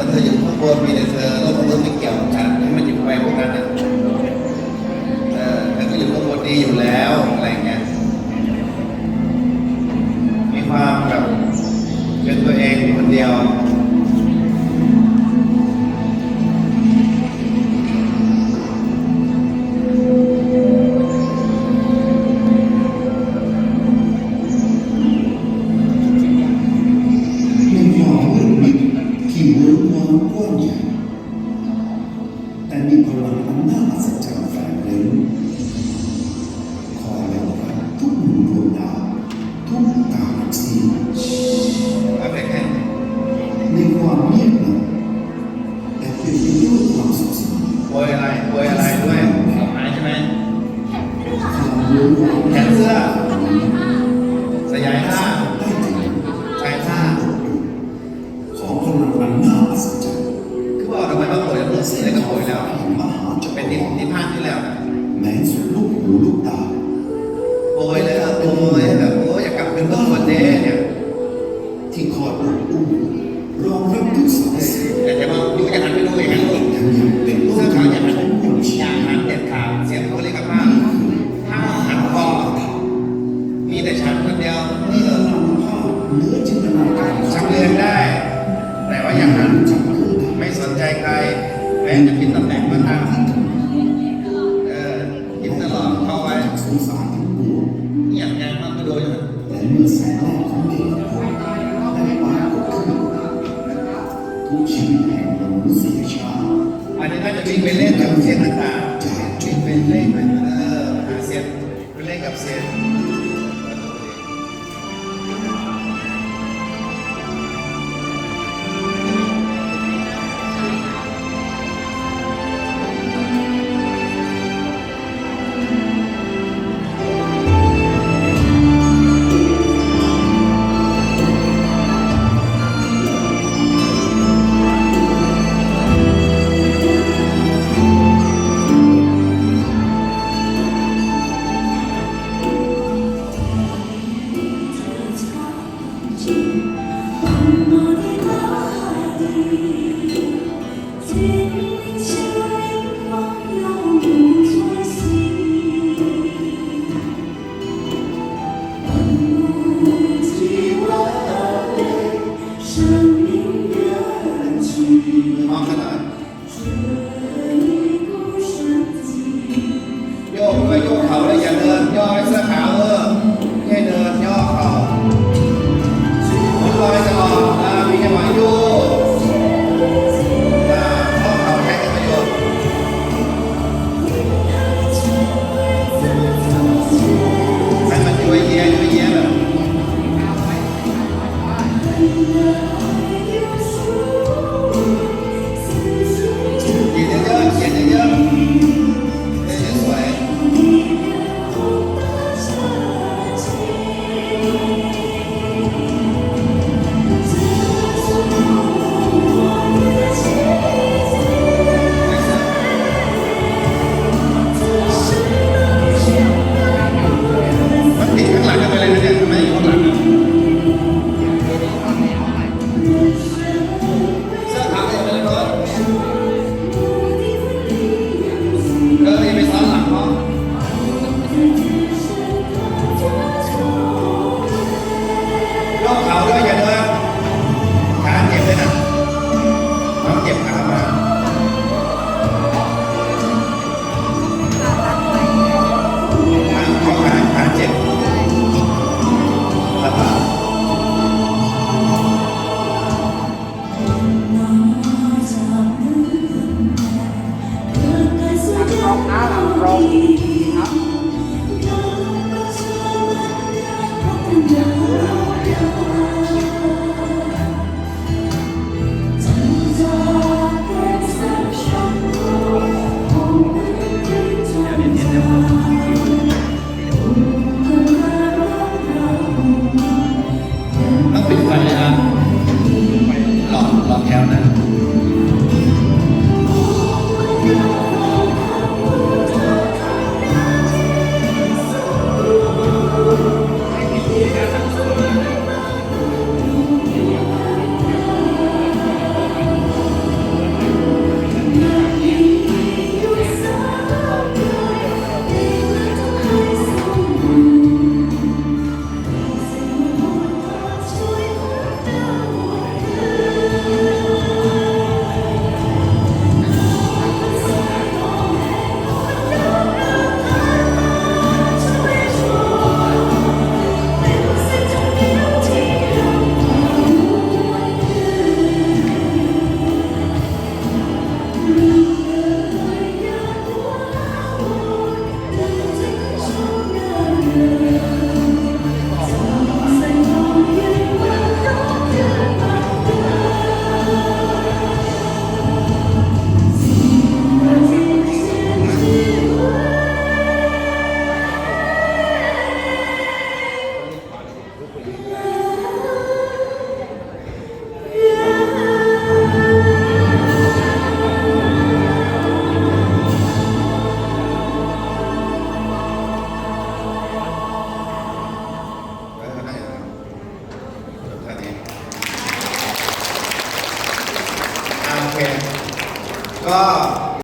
มันเธอยู่ข้างบนมีแต่เธอแล้วมันรู้ไม่เกี่ยวกัน 为爱，为爱。 อันนี้ก็จะวิ่งไปเล่นกับเซียนต่างๆวิ่งไปเล่นไปเออหาเซียนไปเล่นกับเซียน 你们 from